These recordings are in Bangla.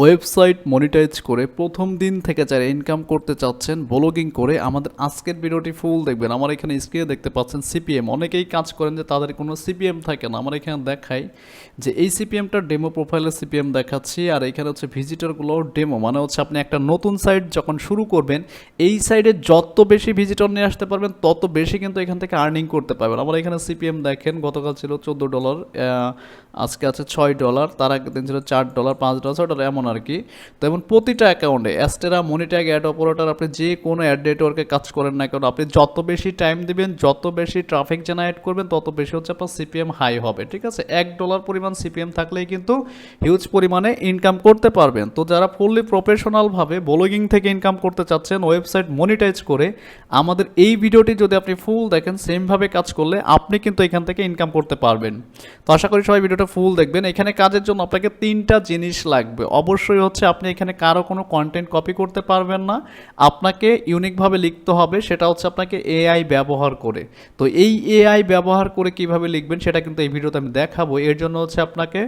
ওয়েবসাইট মনিটাইজ করে প্রথম দিন থেকে যারা ইনকাম করতে চাচ্ছেন, ব্লগিং করে আমাদের আজকের ভিডিওটি ফুল দেখবেন। আমার এখানে স্ক্রিনে দেখতে পাচ্ছেন সিপিএম অনেকেই কাজ করেন যে তাদের কোনো সিপিএম থাকে না। আমার এখানে দেখাই যে এই সিপিএমটার ডেমো প্রোফাইলের সিপিএম দেখাচ্ছি। আর এখানে হচ্ছে ভিজিটরগুলোর ডেমো মানে হচ্ছে আপনি একটা নতুন সাইট যখন শুরু করবেন, এই সাইডে যত বেশি ভিজিটর নিয়ে আসতে পারবেন, তত বেশি কিন্তু এখান থেকে আর্নিং করতে পারবেন। আমার এখানে সিপিএম দেখেন, গতকাল ছিল চোদ্দ ডলার আজকে আছে ছয় ডলার তার আগের দিন ছিল চার ডলার পাঁচ ডলার ছয় ডলার এমন আর কি তো এমন প্রতিটা অ্যাকাউন্টে অ্যাস্টেরা মনিট্যাগ অ্যাড অপারেটর আপনি যে কোনো অ্যাড নেটওয়ার্কে কাজ করেন না কেন, আপনি যত বেশি টাইম দিবেন, যত বেশি ট্রাফিক জেনারেট করবেন, তত বেশি হচ্ছে আপনার সিপিএম হাই হবে, ঠিক আছে? এক ডলার পরিমাণ সিপিএম থাকলেই কিন্তু হিউজ পরিমাণে ইনকাম করতে পারবেন। তো যারা ফুললি প্রফেশনালভাবে ব্লগিং থেকে ইনকাম করতে চাচ্ছেন ওয়েবসাইট মনিটাইজ করে, আমাদের এই ভিডিওটি যদি আপনি ফুল দেখেন সেমভাবে কাজ করলে আপনি কিন্তু এখান থেকে ইনকাম করতে পারবেন। তো আশা করি সবাই ভিডিওটা ফুল দেখবেন। এখানে কাজের জন্য আপনাকে তিনটা জিনিস লাগবে। অবশ্যই হচ্ছে আপনি এখানে কারও কোনো কন্টেন্ট কপি করতে পারবেন না। আপনাকে ইউনিকভাবে লিখতে হবে, সেটা হচ্ছে আপনাকে এআই ব্যবহার করে। তো এই এআই ব্যবহার করে কীভাবে লিখবেন, সেটা কিন্তু এই ভিডিওতে আমি দেখাবো। এর জন্য হচ্ছে আপনাকে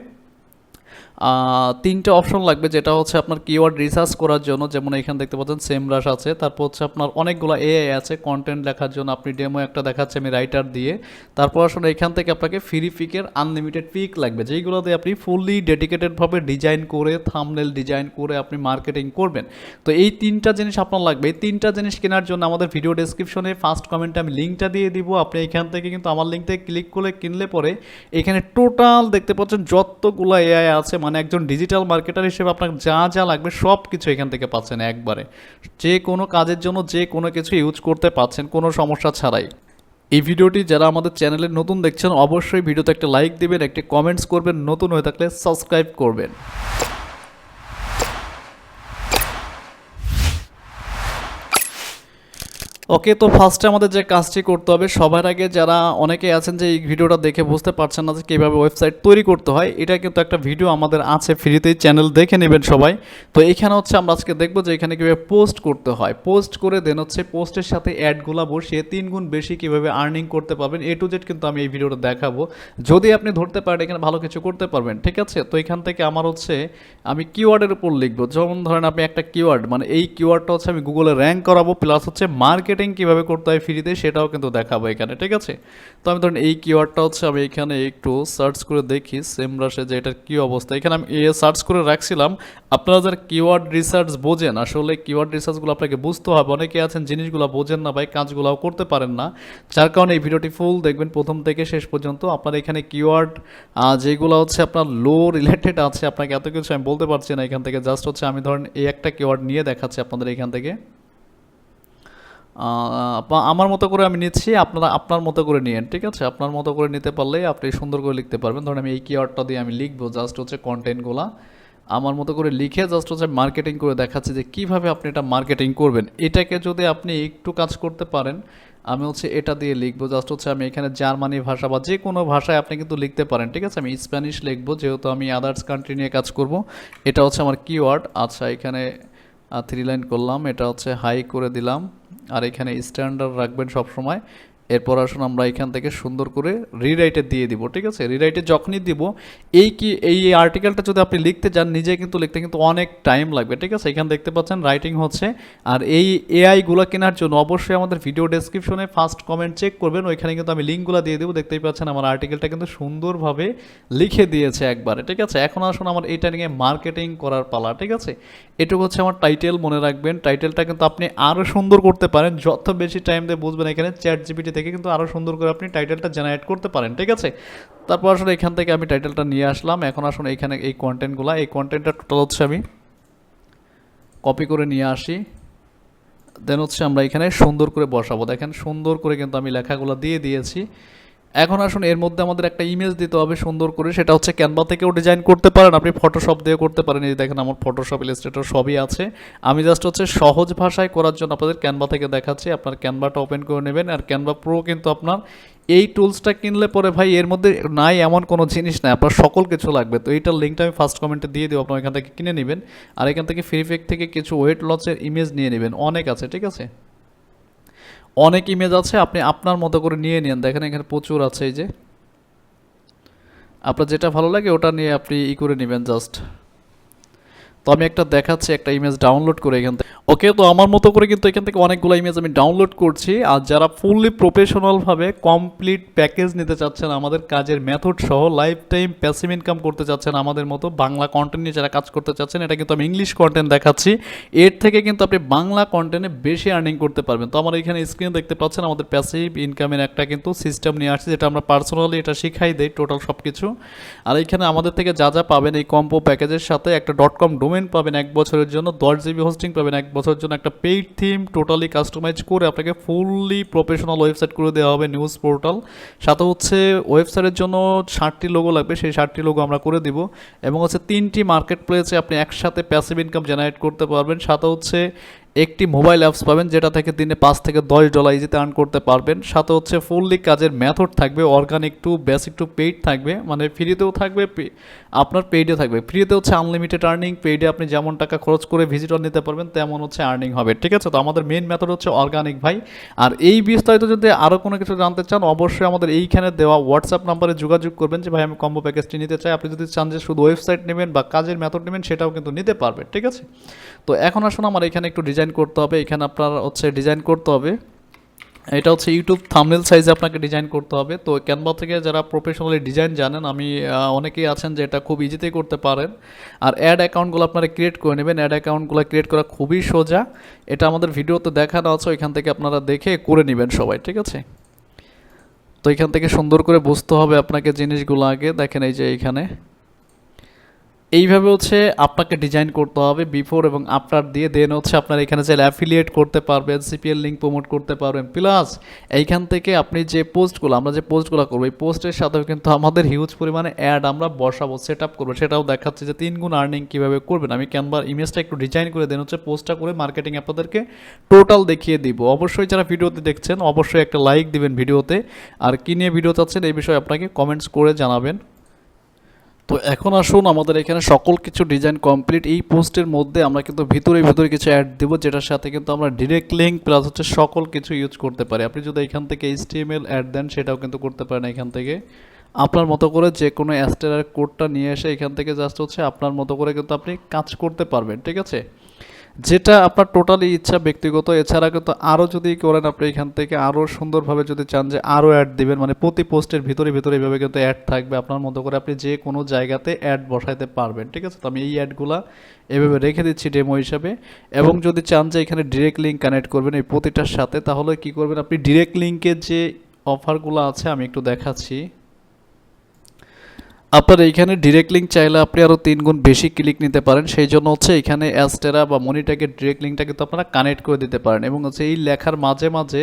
তিনটে অপশন লাগবে, যেটা হচ্ছে আপনার কিওয়ার্ড রিসার্চ করার জন্য, যেমন এখানে দেখতে পাচ্ছেন সেম রাশ আছে, তারপর হচ্ছে আপনার অনেকগুলো এআই আছে কন্টেন্ট লেখার জন্য আপনি ডেমো একটা দেখাচ্ছে আমি রাইটার দিয়ে, তারপর আসলে এখান থেকে আপনাকে ফ্রি পিকের আনলিমিটেড পিক লাগবে, যেইগুলো দিয়ে আপনি ফুললি ডেডিকেটেডভাবে ডিজাইন করে থামনেল ডিজাইন করে আপনি মার্কেটিং করবেন। তো এই তিনটা জিনিস আপনার লাগবে, এই তিনটা জিনিস কেনার জন্য আমাদের ভিডিও ডেসক্রিপশনে ফার্স্ট কমেন্টে আমি লিঙ্কটা দিয়ে দিব, আপনি এখান থেকে কিন্তু আমার লিঙ্ক থেকে ক্লিক করে কিনলে পরে এখানে টোটাল দেখতে পাচ্ছেন যতগুলো এআই আছে মানে একজন ডিজিটাল মার্কেটার হিসেবে আপনার যা যা লাগবে সব কিছু এখান থেকে পাচ্ছেন একবারে। যে কোনো কাজের জন্য যে কোনো কিছু ইউজ করতে পাচ্ছেন, কোনো সমস্যা ছাড়াই। এই ভিডিওটি যারা আমাদের চ্যানেলে নতুন দেখছেন, অবশ্যই ভিডিওতে একটা লাইক দেবেন, একটি কমেন্টস করবেন, নতুন হয়ে থাকলে সাবস্ক্রাইব করবেন। ওকে, তো ফার্স্টে আমাদের যে কাজটি করতে হবে, সবার আগে যারা অনেকে আছেন যে এই ভিডিওটা দেখে বুঝতে পারছেন না যে কীভাবে ওয়েবসাইট তৈরি করতে হয়, এটা কিন্তু একটা ভিডিও আমাদের আছে ফ্রিতেই, চ্যানেল দেখে নেবেন সবাই। তো এখানে হচ্ছে আমরা আজকে দেখব যে এখানে কীভাবে পোস্ট করতে হয়। পোস্ট করে দেন হচ্ছে পোস্টের সাথে অ্যাডগুলো বসিয়ে তিন গুণ বেশি কীভাবে আর্নিং করতে পারবেন, এ টু জেড কিন্তু আমি এই ভিডিওটা দেখাবো। যদি আপনি ধরতে পারেন এখানে ভালো কিছু করতে পারবেন, ঠিক আছে? তো এখান থেকে আমার হচ্ছে আমি কিওয়ার্ডের উপর লিখব। যেমন ধরেন আপনি একটা কিওয়ার্ড মানে এই কিওয়ার্ডটা হচ্ছে আমি গুগলে র্যাঙ্ক করাবো প্লাস হচ্ছে মার্কেটিং কীভাবে করতে হয় ফ্রিতে সেটাও কিন্তু দেখাবো এখানে, ঠিক আছে? তো আমি ধরেন এই কিওয়ার্ডটা হচ্ছে আমি এখানে একটু সার্চ করে দেখি সেম রাশে যে এটার কী অবস্থা। এখানে আমি এ সার্চ করে রাখছিলাম, আপনারা যারা কিওয়ার্ড রিসার্চ বোঝেন, আসলে কিওয়ার্ড রিসার্চগুলো আপনাকে বুঝতে হবে। অনেকে আছেন জিনিসগুলো বোঝেন না ভাই, কাজগুলোও করতে পারেন না। যার কারণে এই ভিডিওটি ফুল দেখবেন, প্রথম থেকে শেষ পর্যন্ত। আপনার এখানে কিওয়ার্ড যেগুলো হচ্ছে আপনার লো রিলেটেড আছে, আপনাকে এত কিছু আমি বলতে পারছি না এখান থেকে। জাস্ট হচ্ছে আমি ধরেন এই একটা কিওয়ার্ড নিয়ে দেখাচ্ছি আপনাদের এখান থেকে। আমার মতো করে আমি নিচ্ছি, আপনারা, আপনার মতো করে নিয়েন, ঠিক আছে? আপনার মতো করে নিতে পারলে আপনি সুন্দর করে লিখতে পারবেন। ধরুন আমি এই কিওয়ার্ডটা দিয়ে আমি লিখব জাস্ট হচ্ছে কন্টেন্টগুলা আমার মতো করে লিখে জাস্ট হচ্ছে মার্কেটিং করে দেখাচ্ছি যে কীভাবে আপনি এটা মার্কেটিং করবেন। এটাকে যদি আপনি একটু কাজ করতে পারেন, আমি হচ্ছে এটা দিয়ে লিখব জাস্ট হচ্ছে আমি এখানে জার্মানি ভাষা বা যে কোনো ভাষায় আপনি কিন্তু লিখতে পারেন, ঠিক আছে? আমি স্প্যানিশ লিখব, যেহেতু আমি আদার্স কান্ট্রি নিয়ে কাজ করব। এটা হচ্ছে আমার কিওয়ার্ড আচ্ছা এখানে থ্রি লাইন করলাম, এটা হচ্ছে হাই করে দিলাম। আর এখানে স্ট্যান্ডার্ড রাখবেন সব সময় এরপর আসুন আমরা এখান থেকে সুন্দর করে রিরাইটে দিয়ে দিব, ঠিক আছে? রিরাইটে যখনই দিব, এই কি, এই আর্টিকেলটা যদি আপনি লিখতে যান নিজে কিন্তু লিখতে কিন্তু অনেক টাইম লাগবে, ঠিক আছে? এখানে দেখতে পাচ্ছেন রাইটিং হচ্ছে, আর এই এআইগুলো কেনার জন্য অবশ্যই আমাদের ভিডিও ডেসক্রিপশনে ফার্স্ট কমেন্ট চেক করবেন, ওইখানে কিন্তু আমি লিঙ্কগুলো দিয়ে দেবো, দেখতেই পাচ্ছেন আমার আর্টিকেলটা কিন্তু সুন্দরভাবে লিখে দিয়েছে একবারে, ঠিক আছে? এখন আসুন আমার এটা নিয়ে মার্কেটিং করার পালা, ঠিক আছে? এটুকু হচ্ছে আমার টাইটেল মনে রাখবেন টাইটেলটা কিন্তু আপনি আরও সুন্দর করতে পারেন, যত বেশি টাইম দিয়ে বুঝবেন এখানে চ্যাট জিপিটি থেকে কিন্তু আরও সুন্দর করে আপনি টাইটেলটা জেনারেট করতে পারেন, ঠিক আছে? তারপর আসলে এখান থেকে আমি টাইটেলটা নিয়ে আসলাম। এখন আসলে এখানে এই কন্টেন্টগুলো এই কন্টেন্টটা টোটাল হচ্ছে আমি কপি করে নিয়ে আসি। দেন হচ্ছে আমরা এখানে সুন্দর করে বসাবো। দেখেন সুন্দর করে কিন্তু আমি লেখাগুলো দিয়ে দিয়েছি। এখন আসুন, এর মধ্যে আমাদের একটা ইমেজ দিতে হবে সুন্দর করে, সেটা হচ্ছে ক্যানভা থেকেও ডিজাইন করতে পারেন। আপনি ফটোশপ দিয়ে করতে পারেন। এই দেখেন, আমার ফটোশপ ইলাস্ট্রেটর সবই আছে। আমি জাস্ট হচ্ছে সহজ ভাষায় করার জন্য আপনাদের ক্যানভা থেকে দেখাচ্ছি। আপনার ক্যানভাটা ওপেন করে নেবেন। আর ক্যানভা প্রো কিন্তু আপনার এই টুলসটা কিনলে পরে ভাই, এর মধ্যে নাই এমন কোনো জিনিস নাই। আপনার সকল কিছু লাগবে। তো এইটার লিঙ্কটা আমি ফার্স্ট কমেন্টে দিয়ে দেবো। আপনার এখান থেকে কিনে নেবেন। আর এখান থেকে ফ্রিফেক থেকে কিছু ওয়েট লসের ইমেজ নিয়ে নেবেন। অনেক আছে, ঠিক আছে? অনেক ইমেজ আছে, আপনি আপনার মতো করে নিয়ে নেন। দেখেন এখানে প্রচুর আছে এই যে। আপনার যেটা ভালো লাগে ওটা নিয়ে আপনি ই করে নেবেন জাস্ট তো আমি একটা দেখাচ্ছি, একটা ইমেজ ডাউনলোড করে এখান থেকে। ওকে তো আমার মতো করে কিন্তু এখান থেকে অনেকগুলো ইমেজ আমি ডাউনলোড করছি। আর যারা ফুললি প্রফেশনালভাবে কমপ্লিট প্যাকেজ নিতে চাচ্ছেন, আমাদের কাজের মেথড সহ লাইফ টাইম প্যাসিভ ইনকাম করতে চাচ্ছেন, আমাদের মতো বাংলা কন্টেন্ট নিয়ে যারা কাজ করতে চাচ্ছেন, এটা কিন্তু আমি ইংলিশ কন্টেন্ট দেখাচ্ছি। এর থেকে কিন্তু আপনি বাংলা কন্টেন্টে বেশি আর্নিং করতে পারবেন। তো আমার এখানে স্ক্রিনে দেখতে পাচ্ছেন, আমাদের প্যাসিভ ইনকামের একটা কিন্তু সিস্টেম নিয়ে আসছে, যেটা আমরা পার্সোনালি এটা শিখাই দেই টোটাল সব কিছু আর এখানে আমাদের থেকে যা যা পাবেন এই কম্পো প্যাকেজের সাথে একটা ডট কম ডোমেন পাবেন এক বছরের জন্য, দশ জিবি হোস্টিং পাবেন এক বছরের জন্য। একটা পেইড থিম টোটালি কাস্টমাইজ করে আপনাকে ফুললি প্রফেশনাল ওয়েবসাইট করে দেওয়া হবে নিউজ পোর্টাল সাথে হচ্ছে ওয়েবসাইটের জন্য ষাটটি লোগো লাগবে, সেই ষাটটি লোগো আমরা করে দিব। এবং হচ্ছে তিনটি মার্কেট প্লেসে আপনি একসাথে প্যাসিভ ইনকাম জেনারেট করতে পারবেন। সাথে হচ্ছে একটি মোবাইল অ্যাপস পাবেন যেটা থেকে দিনে পাঁচ থেকে দশ ডলার ইজিতে আর্ন করতে পারবেন। সাথে হচ্ছে ফুললি কাজের মেথড থাকবে organic to basic to paid থাকবে মানে ফ্রিতেও থাকবে আপনার পেইডে থাকবে। ফ্রিতে হচ্ছে আনলিমিটেড আর্নিং পেইডে আপনি যেমন টাকা খরচ করে ভিজিটর নিতে পারবেন, তেমন হচ্ছে আর্নিং হবে, ঠিক আছে? তো আমাদের মেন মেথড হচ্ছে অর্গানিক ভাই। আর এই বিস্তারিত যদি আরও কোনো কিছু জানতে চান, অবশ্যই আমাদের এইখানে দেওয়া হোয়াটসঅ্যাপ নাম্বারে যোগাযোগ করবেন যে, ভাই, আমি কম্বো প্যাকেজটি নিতে চাই। আপনি যদি চান যে, শুধু ওয়েবসাইট নেবেন বা কাজের মেথড নেবেন, সেটাও কিন্তু নিতে পারবেন, ঠিক আছে? তো এখন আসুন আমার এখানে একটু ডিজাইন করতে হবে, এখানে আপনার হচ্ছে ডিজাইন করতে হবে। এটা হচ্ছে ইউটিউব থামনেল সাইজে আপনাকে ডিজাইন করতে হবে। তো ক্যানভা থেকে যারা প্রফেশনালি ডিজাইন জানেন, আমি অনেকেই আছেন যে এটা খুব ইজিতেই করতে পারেন। আর অ্যাড অ্যাকাউন্টগুলো আপনারা ক্রিয়েট করে নেবেন। অ্যাড অ্যাকাউন্টগুলো ক্রিয়েট করা খুবই সোজা। এটা আমাদের ভিডিওতে দেখানো আছে, ওইখান থেকে আপনারা দেখে করে নেবেন সবাই, ঠিক আছে? তো এখান থেকে সুন্দর করে বুঝতে হবে আপনাকে জিনিসগুলো আগে। দেখেন এই যে এইখানে। এইভাবে হচ্ছে আপনাকে ডিজাইন করতে হবে বিফোর এবং আফটার দিয়ে দেন হচ্ছে আপনার এখানে চাইলে অ্যাফিলিয়েট করতে পারবেন সিপিএল লিঙ্ক প্রমোট করতে পারবেন প্লাস এইখান থেকে আপনি যে পোস্টগুলো আমরা যে পোস্টগুলো করব, এই পোস্টের সাথেও কিন্তু আমাদের হিউজ পরিমাণে অ্যাড আমরা বসাবো সেট আপ করব, সেটাও দেখাচ্ছে যে তিন গুণ আর্নিং কীভাবে করবেন। আমি ক্যানভার ইমেজটা একটু ডিজাইন করে দেন হচ্ছে পোস্টটা করে মার্কেটিং আপনাদেরকে টোটাল দেখিয়ে দিব। অবশ্যই যারা ভিডিওতে দেখছেন, অবশ্যই একটা লাইক দিবেন ভিডিওতে। আর কী নিয়ে ভিডিও চাচ্ছেন, এই বিষয়ে আপনাকে কমেন্টস করে জানাবেন। তো এখন আসুন, আমাদের এখানে সকল কিছু ডিজাইন কমপ্লিট এই পোস্টের মধ্যে আমরা কিন্তু ভিতরে ভিতরে কিছু অ্যাড দেবো, যেটার সাথে কিন্তু আমরা ডিরেক্ট লিঙ্ক প্লাস হচ্ছে সকল কিছু ইউজ করতে পারি। আপনি যদি এখান থেকে এইচটিএমএল অ্যাড দেন, সেটাও কিন্তু করতে পারেন এখান থেকে। আপনার মতো করে যে কোনো অ্যাস্টেরার কোডটা নিয়ে এসে এখান থেকে জাস্ট হচ্ছে আপনার মতো করে কিন্তু আপনি কাজ করতে পারবেন, ঠিক আছে? যেটা আপনার টোটালি ইচ্ছা ব্যক্তিগত, এছাড়া কিন্তু আরও যদি করেন আপনি এখান থেকে আরও সুন্দরভাবে যদি চান যে আরও অ্যাড দিবেন মানে প্রতি পোস্টের ভিতরে ভিতরে এইভাবে কিন্তু অ্যাড থাকবে আপনার মতো করে আপনি যে কোনো জায়গাতে অ্যাড বসাইতে পারবেন, ঠিক আছে? তো আমি এই অ্যাডগুলা এভাবে রেখে দিচ্ছি ডেমো হিসাবে। এবং যদি চান যে এখানে ডিরেক্ট লিঙ্ক কানেক্ট করবেন এই প্রতিটার সাথে, তাহলে কি করবেন আপনি ডিরেক্ট লিঙ্কের যে অফারগুলো আছে, আমি একটু দেখাচ্ছি। আপনার এইখানে ডিরেক্ট লিঙ্ক চাইলে আপনি আরও তিন গুণ বেশি ক্লিক নিতে পারেন। সেই জন্য হচ্ছে এখানে অ্যাস্টেরা বা মনিটাকে ডিরেক্ট লিঙ্কটা কিন্তু আপনারা কানেক্ট করে দিতে পারেন এবং হচ্ছে এই লেখার মাঝে মাঝে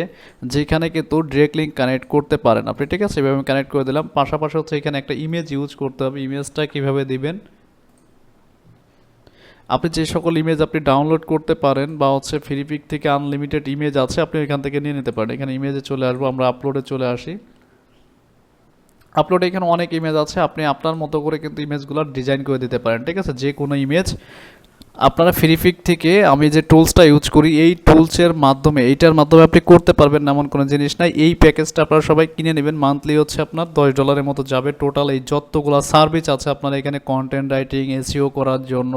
যেখানে কিন্তু ডিরেক্ট লিঙ্ক কানেক্ট করতে পারেন আপনি, ঠিক আছে? এভাবে কানেক্ট করে দিলাম। পাশাপাশি হচ্ছে এখানে একটা ইমেজ ইউজ করতে হবে। ইমেজটা কীভাবে দিবেন? আপনি যে সকল ইমেজ আপনি ডাউনলোড করতে পারেন বা হচ্ছে ফ্রিপিক থেকে আনলিমিটেড ইমেজ আছে, আপনি এখান থেকে নিয়ে নিতে পারেন। এখানে ইমেজে চলে আসব, আমরা আপলোডে চলে আসি। আপলোডে এখানে অনেক ইমেজ আছে, আপনি আপনার মতো করে কিন্তু ইমেজগুলো ডিজাইন করে দিতে পারেন, ঠিক আছে? যে কোনো ইমেজ আপনারা ফ্রিফিক থেকে আমি যে টুলসটা ইউজ করি, এই টুলসের মাধ্যমে, এইটার মাধ্যমে আপনি করতে পারবেন এমন কোনো জিনিস নাই। এই প্যাকেজটা আপনারা সবাই কিনে নেবেন। মান্থলি হচ্ছে আপনার দশ ডলারের মতো যাবে টোটাল এই যতগুলো সার্ভিস আছে আপনার এখানে কন্টেন্ট রাইটিং এসিও করার জন্য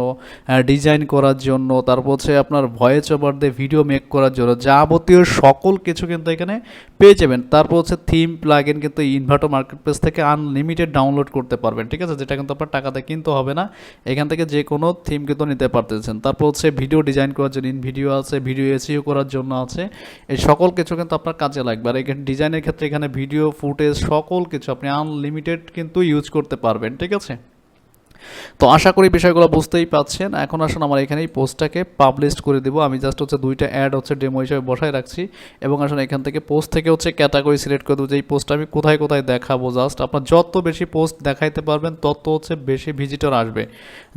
ডিজাইন করার জন্য, তারপর হচ্ছে আপনার ভয়েস ওভার দিয়ে ভিডিও মেক করার জন্য, যাবতীয় সকল কিছু কিন্তু এখানে পেয়ে যাবেন। তারপর হচ্ছে থিম প্লাগ ইন কিন্তু ইনভার্টার মার্কেট প্লেস থেকে আনলিমিটেড ডাউনলোড করতে পারবেন, ঠিক আছে? যেটা কিন্তু আপনার টাকাতে কিনতে হবে না। এখান থেকে যে কোনো থিম কিন্তু নিতে পারতেছেন। তারপর হচ্ছে ভিডিও ডিজাইন করার জন্য ইন ভিডিও আছে ভিডিও এসিও করার জন্য আছে। এই সকল কিছু কিন্তু আপনার কাজে লাগবে। আর এখানে ডিজাইনের ক্ষেত্রে এখানে ভিডিও ফুটেজ সকল কিছু আপনি আনলিমিটেড কিন্তু ইউজ করতে পারবেন, ঠিক আছে? তো আশা করি বিষয়গুলো বুঝতেই পাচ্ছেন। এখন আসুন আমার এখানে এই পোস্টটাকে পাবলিশ করে দেবো। আমি জাস্ট হচ্ছে দুইটা অ্যাড হচ্ছে ডেমো হিসেবে বসায় রাখছি এবং আসুন এখান থেকে পোস্ট থেকে হচ্ছে ক্যাটাগরি সিলেক্ট করে দেবো। যে এই পোস্টটা আমি কোথায় কোথায় দেখাবো জাস্ট আপনার যত বেশি পোস্ট দেখাইতে পারবেন, তত হচ্ছে বেশি ভিজিটর আসবে।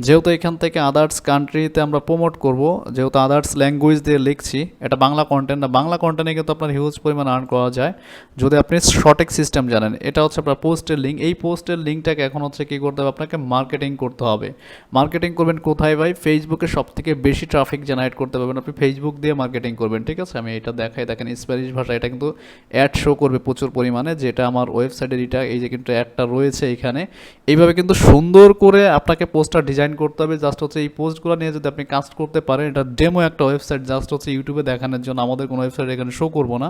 যেহেতু এখান থেকে আদার্স কান্ট্রিতে আমরা প্রমোট করব, যেহেতু আদার্স ল্যাঙ্গুয়েজ দিয়ে লিখছি, এটা বাংলা কন্টেন্ট না, বাংলা কন্টেন্টে কিন্তু আপনার হিউজ পরিমাণ আর্ন করা যায়। যদি আপনি সঠিক সিস্টেম জানেন, এটা হচ্ছে আপনার পোস্টের লিঙ্ক এই পোস্টের লিঙ্কটাকে এখন হচ্ছে কী করতে হবে? আপনাকে মার্কেটিং করতে হবে। মার্কেটিং করবেন কোথায় ভাই? ফেসবুকে সব থেকে বেশি ট্রাফিক জেনারেট করতে পারবেন আপনি। ফেসবুক দিয়ে মার্কেটিং করবেন, ঠিক আছে? আমি এটা দেখাই। দেখেন স্প্যানিশ ভাষা এটা কিন্তু অ্যাড শো করবে প্রচুর পরিমাণে, যেটা আমার ওয়েবসাইটের এটা, এই যে কিন্তু অ্যাডটা রয়েছে এখানে। এইভাবে কিন্তু সুন্দর করে আপনাকে পোস্টটা ডিজাইন করতে হবে। জাস্ট হচ্ছে এই পোস্টগুলো নিয়ে যদি আপনি কাজ করতে পারেন, এটা ডেমো একটা ওয়েবসাইট জাস্ট হচ্ছে ইউটিউবে দেখানোর জন্য। আমাদের কোনো ওয়েবসাইট এখানে শো করব না।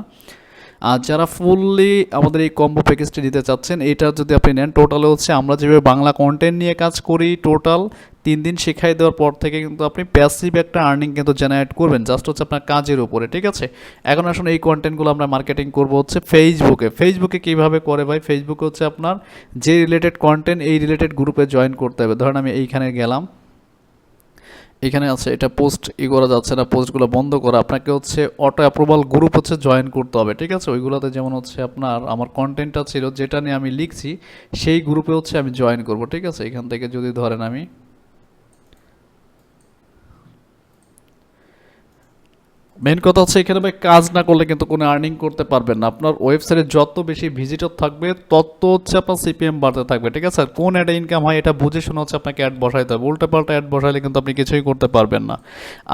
আর যারা ফুললি আমাদের এই কম্বো প্যাকেজটি নিতে চাচ্ছেন, এটা যদি আপনি নেন টোটালে হচ্ছে আমরা যেভাবে বাংলা কন্টেন্ট নিয়ে কাজ করি টোটাল তিন দিন শেখাই দেওয়ার পর থেকে কিন্তু আপনি প্যাসিভ একটা আর্নিং কিন্তু জেনারেট করবেন জাস্ট হচ্ছে আপনার কাজের উপরে, ঠিক আছে? এখন আসলে এই কন্টেন্টগুলো আমরা মার্কেটিং করব হচ্ছে ফেসবুকে ফেসবুকে কীভাবে করে ভাই? ফেসবুকে হচ্ছে আপনার যে রিলেটেড কন্টেন্ট এই রিলেটেড গ্রুপে জয়েন করতে হবে। ধরেন আমি এইখানে গেলাম। এখানে আছে, এটা পোস্ট ই করা যাচ্ছে না পোস্টগুলো বন্ধ করা। আপনাকে হচ্ছে অটো অ্যাপ্রুভাল গ্রুপ হচ্ছে জয়েন করতে হবে, ঠিক আছে? ওইগুলোতে যেমন হচ্ছে আপনার, আমার কন্টেন্টটা ছিল, যেটা নিয়ে আমি লিখছি, সেই গ্রুপে হচ্ছে আমি জয়েন করব, ঠিক আছে? এখান থেকে যদি ধরেন আমি মেন কথা হচ্ছে এখানে ভাই কাজ না করলে কিন্তু কোনো আর্নিং করতে পারবেন না। আপনার ওয়েবসাইটে যত বেশি ভিজিটর থাকবে, তত হচ্ছে আপনার সিপিএম বাড়তে থাকবে, ঠিক আছে? আর কোন অ্যাডে ইনকাম হয় এটা বুঝে শোনা হচ্ছে আপনাকে অ্যাড বসাইতে হবে। উল্টা পাল্টা অ্যাড বসাইলে কিন্তু আপনি কিছুই করতে পারবেন না।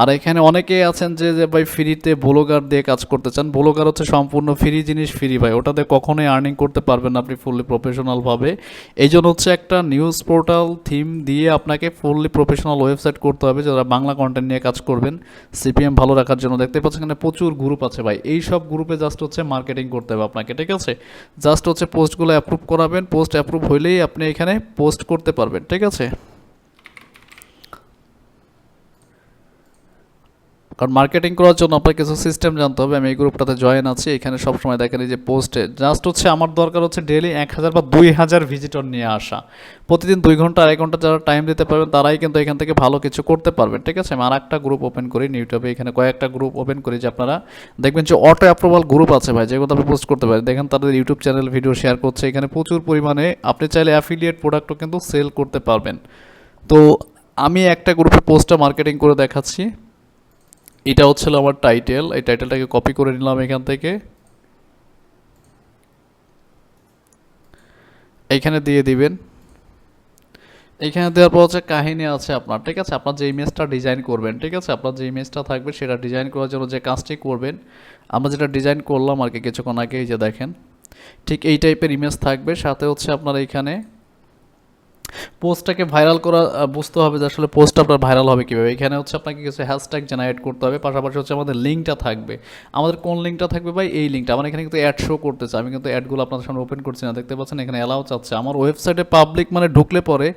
আর এখানে অনেকেই আছেন যে যে ভাই ফ্রিতে ব্লগার দিয়ে কাজ করতে চান। ব্লগার হচ্ছে সম্পূর্ণ ফ্রি জিনিস ফ্রি ভাই। ওটাতে কখনোই আর্নিং করতে পারবেন না আপনি ফুললি প্রফেশনালভাবে এই জন্য হচ্ছে একটা নিউজ পোর্টাল থিম দিয়ে আপনাকে ফুললি প্রফেশনাল ওয়েবসাইট করতে হবে, যারা বাংলা কন্টেন্ট নিয়ে কাজ করবেন। সিপিএম ভালো রাখার জন্য দেখতে পাচ্ছেন এখানে প্রচুর গ্রুপ আছে ভাই। এই সব গ্রুপে জাস্ট হচ্ছে মার্কেটিং করতে হবে আপনাকে, ঠিক আছে? জাস্ট হচ্ছে পোস্টগুলো অ্যাপ্রুভ করাবেন পোস্ট অ্যাপ্রুভ হইলেই আপনি এখানে পোস্ট করতে পারবেন, ঠিক আছে? কারণ মার্কেটিং করার জন্য আপনার কিছু সিস্টেম জানতে হবে। আমি এই গ্রুপটাতে জয়েন আছি। এখানে সবসময় দেখেন এই যে পোস্টে জাস্ট হচ্ছে আমার দরকার হচ্ছে ডেলি এক হাজার বা দুই হাজার ভিজিটর নিয়ে আসা। প্রতিদিন দুই ঘণ্টা, আড়াই ঘণ্টা যারা টাইম দিতে পারবেন, তারাই কিন্তু এখান থেকে ভালো কিছু করতে পারবেন ঠিক আছে? আমি আর একটা গ্রুপ ওপেন করি ইউটিউবে এখানে কয়েকটা গ্রুপ ওপেন করি যে আপনারা দেখবেন যে অটো অ্যাপ্রুভাল গ্রুপ আছে ভাই, যেগুলো আপনি পোস্ট করতে পারেন। দেখেন তাদের ইউটিউব চ্যানেল ভিডিও শেয়ার করছে। এখানে প্রচুর পরিমাণে আপনি চাইলে অ্যাফিলিয়েট প্রোডাক্টও কিন্তু সেল করতে পারবেন। তো আমি একটা গ্রুপে পোস্টটা মার্কেটিং করে দেখাচ্ছি। এটা হচ্ছিল আমার টাইটেল এই টাইটেলটাকে কপি করে নিলাম এখান থেকে। এইখানে দিয়ে দিবেন। এইখানে দেওয়ার পর হচ্ছে কাহিনী আছে আপনার, ঠিক আছে? আপনার যে ইমেজটা ডিজাইন করবেন, ঠিক আছে? আপনার যে ইমেজটা থাকবে সেটা ডিজাইন করার জন্য যে কাজটি করবেন, আমরা যেটা ডিজাইন করলাম আর কি কিছুক্ষণ আগে, এই যে দেখেন। ঠিক এই টাইপের ইমেজ থাকবে, সাথে হচ্ছে আপনার এইখানে পোস্টটাকে ভাইরাল করা বুঝতে হবে যে আসলে পোস্ট আপনার ভাইরাল হবে কীভাবে। এখানে হচ্ছে আপনাকে কিছু হ্যাশট্যাগ জেনারেট করতে হবে, পাশাপাশি হচ্ছে আমাদের লিঙ্কটা থাকবে। আমাদের কোন লিঙ্কটা থাকবে ভাই? এই লিঙ্কটা আমার এখানে কিন্তু অ্যাড শো করতেছে। আমি কিন্তু অ্যাডগুলো আপনাদের সামনে ওপেন করছি না। দেখতে পাচ্ছেন এখানে অ্যালাউ চাচ্ছে। আমার ওয়েবসাইটে পাবলিক মানে ঢুকলে পরে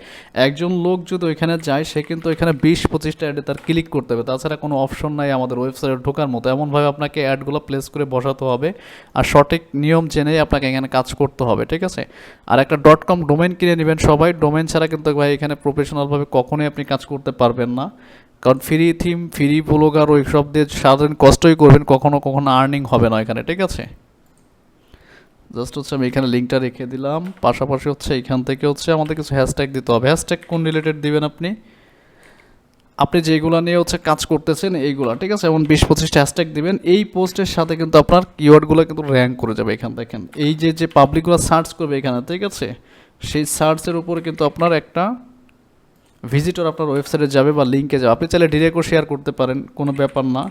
একজন লোক যদি ওইখানে যায়, সে কিন্তু এখানে বিশ, পঁচিশটা অ্যাডে তার ক্লিক করতে হবে। তাছাড়া কোনো অপশন নাই আমাদের ওয়েবসাইটে ঢোকার মতো। এমনভাবে আপনাকে অ্যাডগুলো প্লেস করে বসাতে হবে। আর সঠিক নিয়ম জেনেই আপনাকে এখানে কাজ করতে হবে, ঠিক আছে? আর একটা ডট কম ডোমেন কিনে নেবেন সবাই। ডোমেন ছাড়া কিন্তু ভাই এখানে প্রফেশনালভাবে কখনোই আপনি কাজ করতে পারবেন না। কারণ ফ্রি থিম ফ্রি ব্লগার ওই সব দিয়ে সারাদিন কষ্টই করবেন, কখনো কখনো আর্নিং হবে না এখানে, ঠিক আছে? জাস্ট হচ্ছে আমি এখানে লিঙ্কটা রেখে দিলাম। পাশাপাশি হচ্ছে এখান থেকে হচ্ছে আমাদের কিছু হ্যাশট্যাগ দিতে হবে। হ্যাশট্যাগ কোন রিলেটেড দিবেন আপনি? আপনি যেগুলো নিয়ে হচ্ছে কাজ করতেছেন, এইগুলো, ঠিক আছে? এমন বিশ পঁচিশটা হ্যাশট্যাগ দিবেন, এই পোস্টের সাথে কিন্তু আপনার কিওয়ার্ডগুলো কিন্তু র্যাঙ্ক করে যাবে এখান দেখেন এই যে যে পাবলিকগুলো সার্চ করবে এখানে, ঠিক আছে? সেই সার্চের উপরে কিন্তু আপনার একটা ভিজিটর আপনার ওয়েবসাইটে যাবে বা লিঙ্কে যাবে। আপনি চাইলে ডিরেক্টও শেয়ার করতে পারেন, কোনো ব্যাপার না।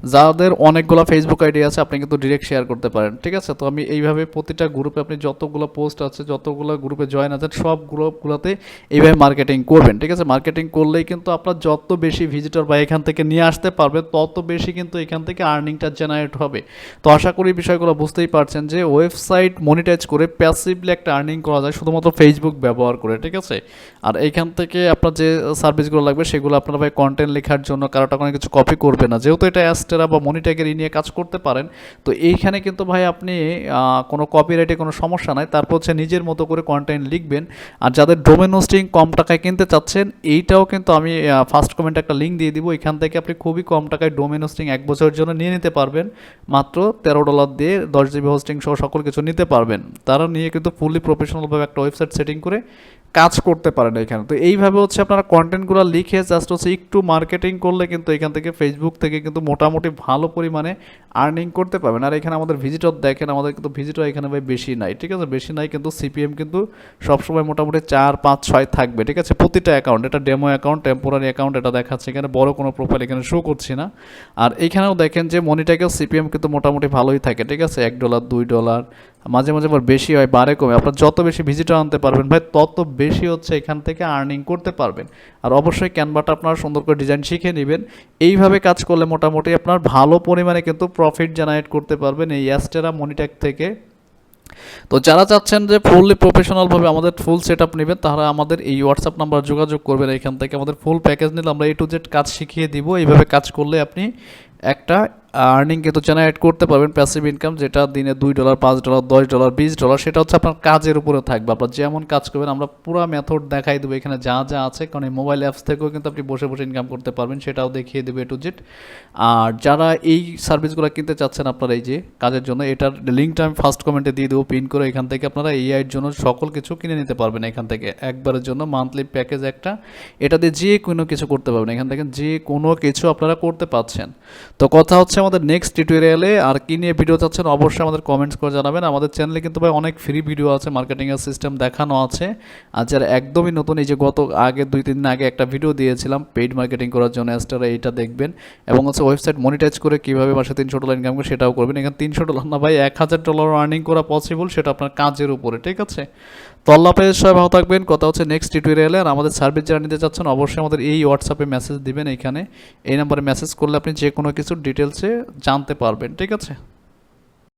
যাদের অনেকগুলো ফেসবুক আইডি আছে, আপনি কিন্তু ডিরেক্ট শেয়ার করতে পারেন, ঠিক আছে? তো আমি এইভাবে প্রতিটা গ্রুপে আপনি যতগুলো পোস্ট আছে, যতগুলো গ্রুপে জয়েন আছেন, সব গ্রুপগুলোতে এইভাবে মার্কেটিং করবেন, ঠিক আছে? মার্কেটিং করলেই কিন্তু আপনার যত বেশি ভিজিটর বা এখান থেকে নিয়ে আসতে পারবে, তত বেশি কিন্তু এখান থেকে আর্নিংটা জেনারেট হবে। তো আশা করি বিষয়গুলো বুঝতেই পারছেন যে ওয়েবসাইট মনিটাইজ করে প্যাসিভলি একটা আর্নিং করা যায়, শুধুমাত্র ফেসবুক ব্যবহার করে, ঠিক আছে? আর এইখান থেকে আপনার যে সার্ভিসগুলো লাগবে, সেগুলো আপনার ভাই কন্টেন্ট লেখার জন্য কারোটা কোনো কিছু কপি করবে না। যেহেতু এটা অ্যাস্টেরা বা মনিট্যাগের নিয়ে কাজ করতে পারেন। তো এইখানে কিন্তু ভাই আপনি কোনো কপিরাইটে কোনো সমস্যা নাই। তারপর হচ্ছে নিজের মতো করে কন্টেন্ট লিখবেন। আর যাদের ডোমেন হোস্টিং কম টাকায় কিনতে চাচ্ছেন, এইটাও কিন্তু আমি ফার্স্ট কমেন্টে একটা লিঙ্ক দিয়ে দিব। এখান থেকে আপনি খুবই কম টাকায় ডোমেন হোস্টিং এক বছরের জন্য নিয়ে নিতে পারবেন। মাত্র তেরো ডলার দিয়ে দশ জিবি হোস্টিং সহ সকল কিছু নিতে পারবেন। তারা নিয়ে কিন্তু ফুললি প্রফেশনালভাবে একটা ওয়েবসাইট সেটিং করে কাজ করতে পারেন এখানে। তো এইভাবে হচ্ছে আপনারা কন্টেন্টগুলো লিখে জাস্ট হচ্ছে একটু মার্কেটিং করলে কিন্তু এখান থেকে ফেসবুক থেকে কিন্তু মোটামুটি মোটামুটি ভালো পরিমাণে আর্নিং করতে পারবেন। আর এখানে আমাদের ভিজিটর দেখেন, আমাদের কিন্তু ভিজিটর এখানে ভাই বেশি নাই, ঠিক আছে? বেশি নাই কিন্তু সিপিএম কিন্তু সবসময় মোটামুটি চার, পাঁচ, ছয় থাকবে, ঠিক আছে? প্রতিটা অ্যাকাউন্ট এটা ডেমো অ্যাকাউন্ট টেম্পোরারি অ্যাকাউন্ট এটা দেখাচ্ছে এখানে, বড় কোনো প্রোফাইল এখানে শো করছি না। আর এখানেও দেখেন যে মনিটাকেও সিপিএম কিন্তু মোটামুটি ভালোই থাকে, ঠিক আছে? এক ডলার দুই ডলার মাঝে মাঝে আবার বেশি হয় বারে কমে। আপনার যত বেশি ভিজিটর আনতে পারবেন ভাই, তত বেশি হচ্ছে এখান থেকে আর্নিং করতে পারবেন। আর অবশ্যই ক্যানভাটা আপনারা সুন্দর করে ডিজাইন শিখে নেবেন। এইভাবে কাজ করলে মোটামুটি আপনার ভালো পরিমাণে কিন্তু প্রফিট জেনারেট করতে পারবেন এই অ্যাস্টেরা মনিট্যাক থেকে। তো যারা চাচ্ছেন যে ফুললি প্রফেশনালভাবে আমাদের ফুল সেট আপ নেবেন, তারা আমাদের এই হোয়াটসঅ্যাপ নাম্বার যোগাযোগ করবেন এখান থেকে। আমাদের ফুল প্যাকেজ নিলে আমরা এ টু জেড কাজ শিখিয়ে দিব। এইভাবে কাজ করলে আপনি একটা আর্নিং কিন্তু জেনারেট করতে পারবেন প্যাসিভ ইনকাম যেটা দিনে দুই ডলার পাঁচ ডলার দশ ডলার বিশ ডলার সেটা হচ্ছে আপনার কাজের উপরে থাকবে। আপনার যেমন কাজ করবেন, আমরা পুরো মেথড দেখাই দেবো এখানে যা যা আছে, কারণ এই মোবাইল অ্যাপস থেকেও কিন্তু আপনি বসে বসে ইনকাম করতে পারবেন, সেটাও দেখিয়ে দেবে টু জেড আর যারা এই সার্ভিসগুলো কিনতে চাচ্ছেন আপনারা এই যে কাজের জন্য, এটার লিঙ্কটা আমি ফার্স্ট কমেন্টে দিয়ে দেবো পিন করে এখান থেকে আপনারা এআই এর জন্য সকল কিছু কিনে নিতে পারবেন এখান থেকে। একবারের জন্য মান্থলি প্যাকেজ একটা, এটা দিয়ে যে কোনো কিছু করতে পারবেন, এখান থেকে যে কোনো কিছু আপনারা করতে পারছেন। তো কথা হচ্ছে আমাদের নেক্সট টিউটোরিয়ালে আর কী নিয়ে ভিডিও চাচ্ছেন অবশ্যই আমাদের কমেন্টস করে জানাবেন। আমাদের চ্যানেলে কিন্তু ভাই অনেক ফ্রি ভিডিও আছে মার্কেটিংয়ের সিস্টেম দেখানো আছে। আর যারা একদমই নতুন, এই যে গত আগে দুই, তিন দিন আগে একটা ভিডিও দিয়েছিলাম পেইড মার্কেটিং করার জন্য এস্টারা এইটা দেখবেন। এবং হচ্ছে ওয়েবসাইট মনিটাইজ করে কীভাবে মাসে তিনশো ডলার ইনকাম করে সেটাও করবেন। এখানে তিনশো ডলার না ভাই, এক হাজার ডলার আর্নিং করা পসিবল সেটা আপনার কাজের উপরে, ঠিক আছে? তো আল্লাহ সবাই ভালো থাকবেন। কথা হচ্ছে নেক্সট টিউটোরিয়ালে আর আমাদের সার্ভিস যারা নিতে চাচ্ছেন, অবশ্যই আমাদের এই হোয়াটসঅ্যাপে মেসেজ দিবেন এখানে এই নাম্বারে মেসেজ করলে আপনি যে কোনো কিছু ডিটেলসে জানতে পারবেন, ঠিক আছে?